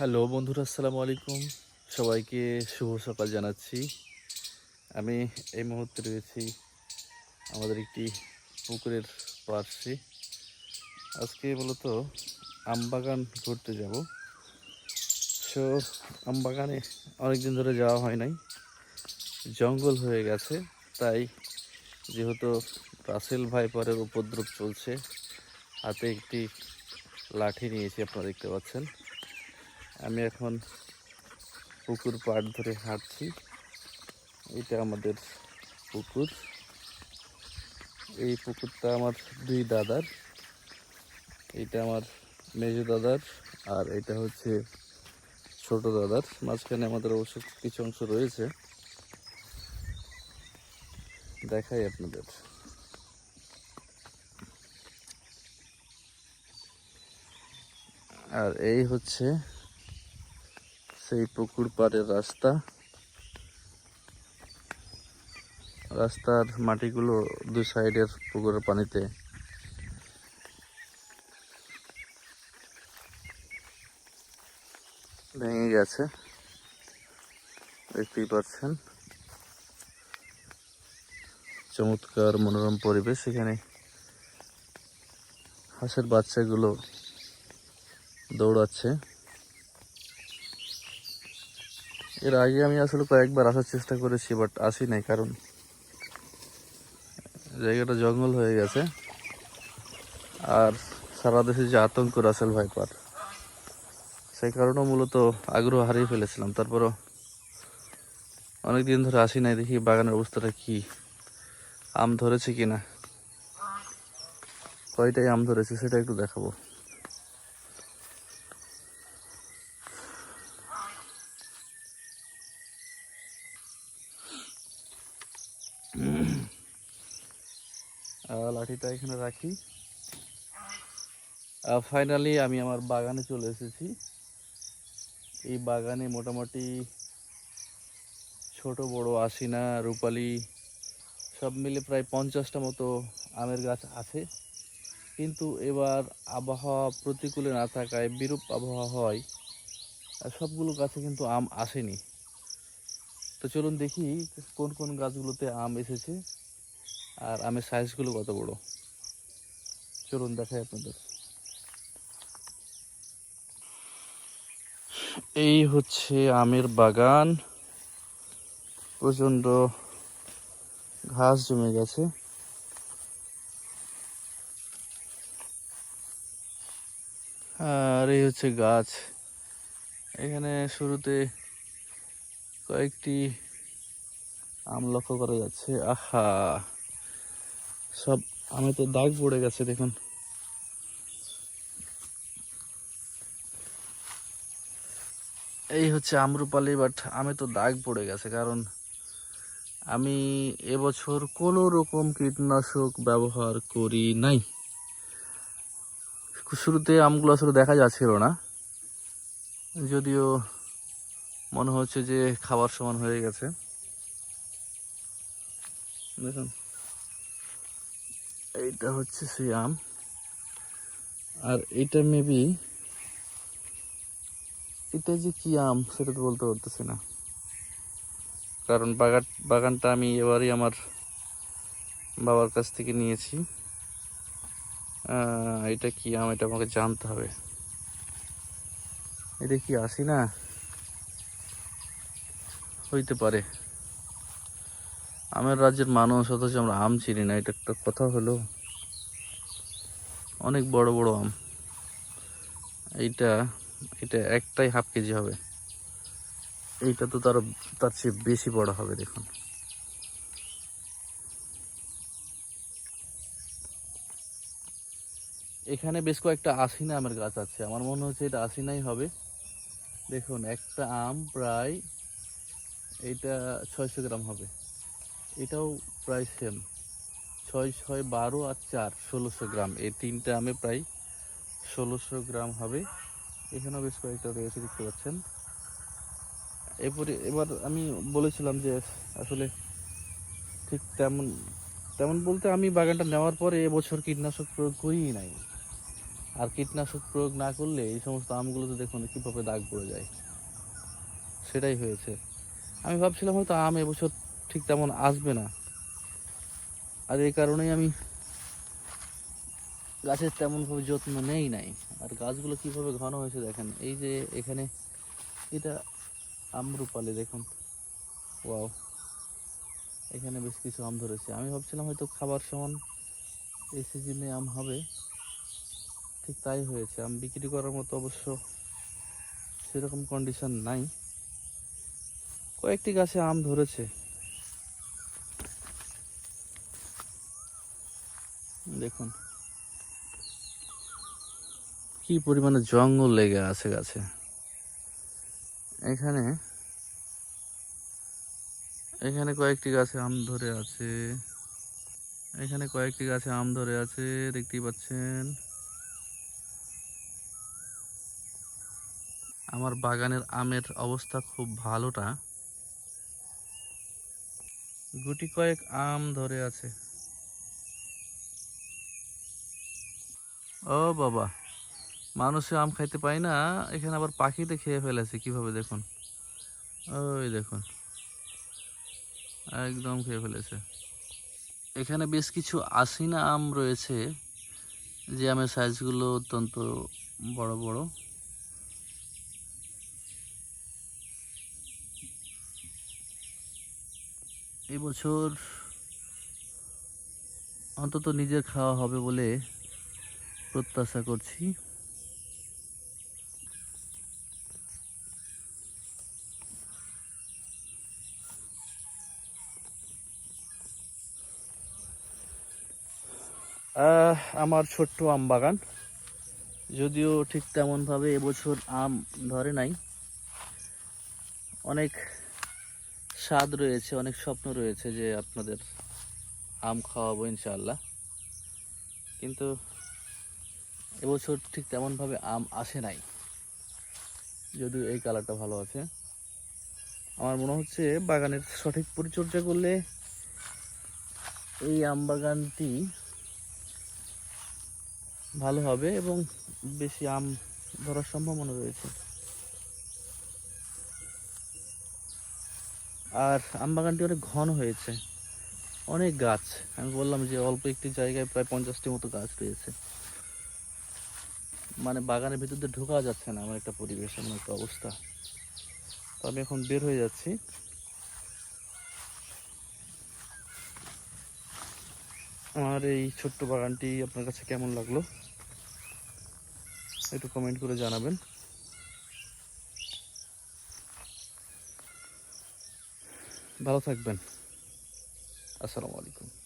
Hello বন্ধুরা, আসসালামু আলাইকুম। সবাইকে শুভ সকাল জানাচ্ছি। আমি এই মুহূর্তে রয়েছি আমাদের একটি পুকুরের পার্শ্বে আজকে মূলত আমবাগান ঘুরতে যাব। সো আমবাগানে অনেকদিন ধরে যাওয়া হয় নাই। জঙ্গল হয়ে গেছে, তাই যেহেতু রাসেল ভাইপারের উপদ্রব চলছে, হাতে একটি লাঠি নিয়েছি, আপনারা দেখতে পাচ্ছেন। আমি এখন পুকুর পাড় ধরে হাঁটছি। এটা আমাদের পুকুর। এই পুকুরটা আমার দুই দাদার। এটা আমার মেজো দাদার আর এটা হচ্ছে ছোট দাদার। মাঝখানে আমাদের অবশ্য কিছু অংশ রয়েছে। দেখাই আপনাদের। আর এই হচ্ছে সেই পুকুর পাড়ের রাস্তা। রাস্তার মাটিগুলো দুই সাইডের পুকুরের পানিতে। ভেঙে গেছে। দেখতেই পাচ্ছেন। চমৎকার মনোরম পরিবেশ এখানে। হাঁসের বাচ্চাগুলো দৌড়াচ্ছে। এর আগে আমি আসলে কয়েকবার আসার চেষ্টা করেছি বাট আসি নাই, কারণ জায়গাটা জঙ্গল হয়ে গেছে। আর সারা দেশে যে আতঙ্ক, রাসেল ভাইপার, সেই কারণেও মূলত আগ্রহ হারিয়ে ফেলেছিলাম। তারপরও অনেক দিন ধরে আসি নাই, দেখি বাগানের অবস্থাটা কি, আম ধরেছে কিনা। কয়টাই আম ধরেছে সেটা একটু দেখাবো আহ, লাঠিটা এখানে রাখি। ফাইনালি আমি আমার বাগানে চলে এসেছি। এই বাগানে মোটামুটি ছোট, বড় আশিনা, রূপালি সব মিলে প্রায় পঞ্চাশটা মতো আমের গাছ আছে। কিন্তু এবার আবহাওয়া প্রতিকূলে না থাকায়, বিরূপ আবহাওয়া হয়, আর সবগুলো গাছে কিন্তু আম আসেনি। তো চলুন দেখি কোন কোন গাছগুলোতে আম এসেছে। আর আমের সাইজগুলো কত বড়? চলুন দেখাই আপনাদের। এই হচ্ছে আমের বাগান। প্রচণ্ড ঘাস জমে গেছে। আর এই হচ্ছে গাছ। এখানে শুরুতে কয়েকটি আম লক্ষ্য করা যাচ্ছে। আহা! সব আমে তো দাগ পড়ে গেছে, দেখুন। এই হচ্ছে আমরুপালি বাট আমে তো দাগ পড়ে গেছে, কারণ আমি এবছর কোনো রকম কীটনাশক ব্যবহার করি নাই। শুরুতে আমগুলো আসলে দেখা যাচ্ছিল না, যদিও মনে হচ্ছে যে খাবার সমান হয়ে গেছে। দেখুন। এইটা হচ্ছে সেই আম। আর এটা মেবি এটা যে কি আম সেটা তো বলতে পারতেছি না। কারণ বাগান, বাগানটা আমি এবারই আমার বাবার কাছ থেকে নিয়েছি। এটা কি আম? এটা আমাকে জানতে হবে। এটা কি আসি না? হইতে পারে। আমের রাজ্যের মানুষ, অথচ আমরা আম চিনি না, এটা একটা কথা হলো। অনেক বড় বড় আম। এইটা এটা একটাই হাফ কেজি হবে। এইটা তো তার তার চেয়ে বেশি বড় হবে, দেখুন। এখানে বেশ কয়েকটা আশিনা আমের গাছ আছে। আমার মনে হচ্ছে এটা আশিনাই হবে। দেখুন, একটা আম প্রায় এইটা ছয়শো গ্রাম হবে। এটাও প্রায় সেম ছয় ছয়, বারো আর চার, ষোলোশো গ্রাম। এই তিনটা আমে প্রায় ষোলোশো গ্রাম হবে। এখানেও বেশ কয়েকটা রয়েছে, দেখতে পাচ্ছেন। এরপরে এবার আমি বলেছিলাম যে আসলে ঠিক তেমন তেমন বলতে আমি বাগানটা নেওয়ার পরে এবছর কীটনাশক প্রয়োগ করিই নাই। আর কীটনাশক প্রয়োগ না করলে এই সমস্ত আমগুলোতে দেখুন কীভাবে দাগ পড়ে যায়। সেটাই হয়েছে। আমি ভাবছিলাম হয়তো আম এবছর ঠিক তেমন আসবে না। আর এই কারণেই আমি গাছের তেমনভাবে যত্ন নেই নাই। আর গাছগুলো কীভাবে ঘন হয়েছে দেখেন, এই যে এখানে এটা আমরুপালি দেখুন। ওয়াও, এখানে বেশ কিছু আম ধরেছে। আমি ভাবছিলাম হয়তো খাবার সমান এই সিজনে আম হবে। ঠিক তাই হয়েছে। আম বিক্রি করার মতো অবশ্য সেরকম কন্ডিশন নাই। কয়েকটি গাছে আম ধরেছে। দেখুন। কি পরিমাণে জঙ্গল লেগে আছে গাছে। এখানে এখানে কয়েকটি গাছে আম ধরে আছে। এখানে কয়েকটি গাছে আম ধরে আছে, দেখতেই পাচ্ছেন। আমার বাগানের আমের অবস্থা খুব ভালোটা। গুটি কয়েক আম ধরে আছে। ও বাবা, মানুষে আম খাইতে পায় না, এখানে আবার পাখিতে খেয়ে ফেলেছে, কীভাবে দেখুন? ওই দেখুন, একদম খেয়ে ফেলেছে। এখানে বেশ কিছু আশিনা আম রয়েছে, যে আমের সাইজগুলো অত্যন্ত বড় বড়। এবছর অন্তত নিজের খাওয়া হবে বলে প্রত্যাশা করছি। আমার ছোট্ট আম বাগান। যদিও ঠিক তেমনভাবে এবছর আম ধরে নাই। অনেক স্বাদ রয়েছে, অনেক স্বপ্ন রয়েছে যে আপনাদের আম খাওয়াবো ইনশাআল্লাহ। কিন্তু এবছর ঠিক তেমনভাবে আম আসে নাই। যদিও এই কালারটা ভালো আছে। আমার মনে হচ্ছে বাগানের সঠিক পরিচর্যা করলে এই আম বাগানটি ভালো হবে এবং বেশি আম ধরার সম্ভাবনা রয়েছে। আর আম বাগানটি অনেক ঘন হয়েছে। অনেক গাছ। আমি বললাম যে অল্প একটি জায়গায় প্রায় পঞ্চাশটি মতো গাছ রয়েছে। মানে বাগানের ভিতর দিয়ে ঢোকা যাচ্ছে না আমার একটা পরিবেশ, এমন একটা অবস্থা। তো আমি এখন বের হয়ে যাচ্ছি। আমার এই ছোট্ট বাগানটি আপনার কাছে কেমন লাগল? একটু কমেন্ট করে জানাবেন। ভালো থাকবেন। আসসালামু আলাইকুম।